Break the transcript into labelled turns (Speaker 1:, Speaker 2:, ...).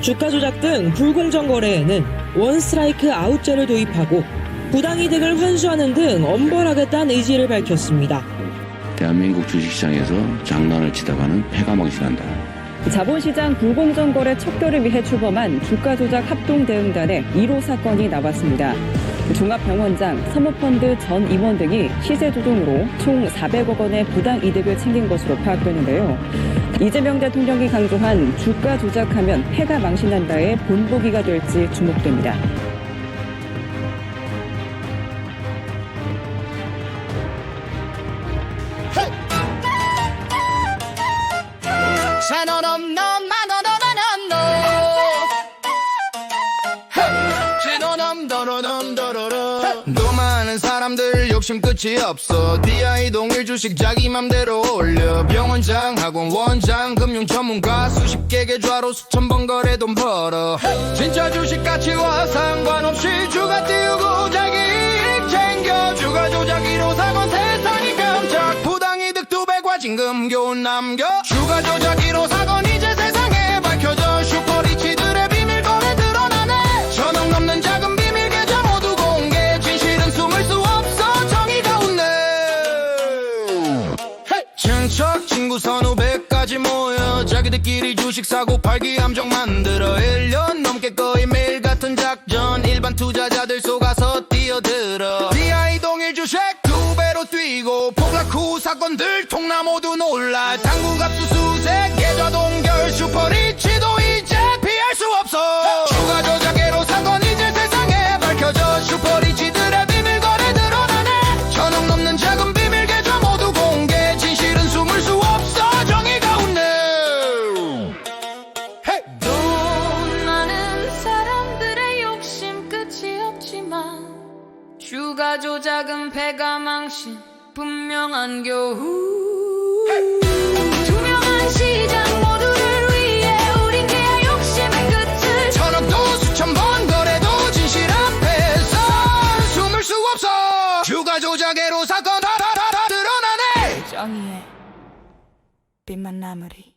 Speaker 1: 주가 조작 등 불공정 거래에는 원스트라이크 아웃제를 도입하고 부당이득을 환수하는 등 엄벌하겠다는 의지를 밝혔습니다.
Speaker 2: 대한민국 주식시장에서 장난을 치다가는 패가 망신한다.
Speaker 3: 자본시장 불공정 거래 척결을 위해 출범한 주가 조작 합동 대응단의 1호 사건이 나왔습니다. 종합병원장, 사모펀드 전 임원 등이 시세 조종으로 총 400억 원의 부당 이득을 챙긴 것으로 파악되는데요. 이재명 대통령이 강조한 주가 조작하면 패가 망신한다의 본보기가 될지 주목됩니다.
Speaker 4: 샤너넘 도 많은 사람들 욕심 끝이 없어. DI 동일 주식 자기 맘대로 올려. 병원장 학원 원장 금융 전문가 수십 개 계좌로 수천 번 거래 돈 벌어. 진짜 주식 가치와 상관없이 주가 띄우고 자기 이익 챙겨. 주가 조작 1호 사건 세상이 깜짝. 부당이득 두배 과징금 교훈 남겨. 주가 조작 1호 사건 이 자기들끼리 주식 사고 팔기 함정 만들어. 1년 넘게 거의 매일 같은 작전. 일반 투자자들 속아서 뛰어들어. DI 동일 주식 두 배로 뛰고 폭락 후 사건들 통나 모두 놀라. 당구갑 수수색 계좌 동결 슈퍼리
Speaker 5: 주가 조작은 패가 망신 분명한 교훈 투명한 시장 모두를 위해 우린 개야 욕심의 끝을.
Speaker 4: 천억도 수천 번 거래도 진실 앞에서. 숨을 수 없어. 주가 조작계로 사건 다다다다 드러나네.
Speaker 6: 정의의 빛만 나무리